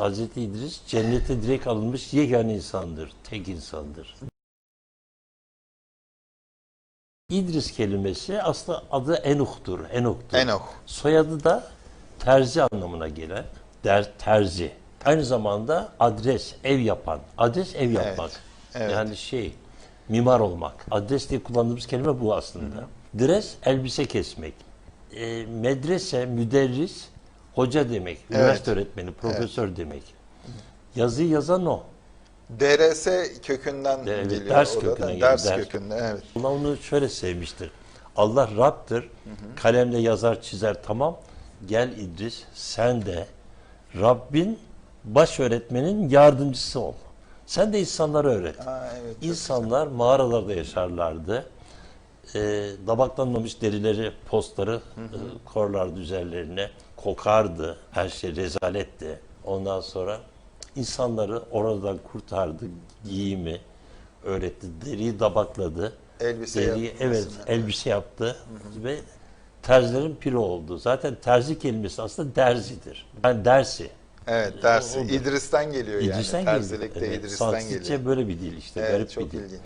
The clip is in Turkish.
Hazreti İdris cennete direkt alınmış yegane insandır, tek insandır. İdris kelimesi aslında adı Enuh'tur, Enok'tur. Enoch. Soyadı da terzi anlamına gelen der, terzi. Aynı zamanda adres, ev yapan. Adres ev yapmak. evet. Yani şey, mimar olmak. Adres diye kullandığımız kelime bu aslında. Dres, elbise kesmek. E, medrese, müderris, hoca demek. Üniversite öğretmeni, profesör demek. Yazıyı yazan o. DRS kökünden Evet, geliyor. ders kökünden geliyor, Ders ders. kökünden evet. Allah onu şöyle sevmiştir. Allah Rab'dır. Kalemle yazar çizer tamam. Gel İdris sen de Rabbin baş öğretmenin yardımcısı ol. Sen de insanlara öğret. Aa, evet, İnsanlar mağaralarda yaşarlardı. Ee, dabaklanmamış derileri, postları e, korlardı üzerlerine. Kokardı. Her şey rezaletti. Ondan sonra insanları oradan kurtardı. Giyimi öğretti. Deriyi dabakladı. Elbise Deriyi, yapmasını, evet, evet. elbise yaptı. Ve terzilerin piri oldu. Zaten terzi kelimesi aslında derzidir. Yani dersi. Evet dersi. o da. İdris'ten geliyor İdris'ten yani. Terzilikte Evet, İdris'ten Sanskritçe geliyor. böyle bir dil işte. Evet garip çok bir dil. ilginç.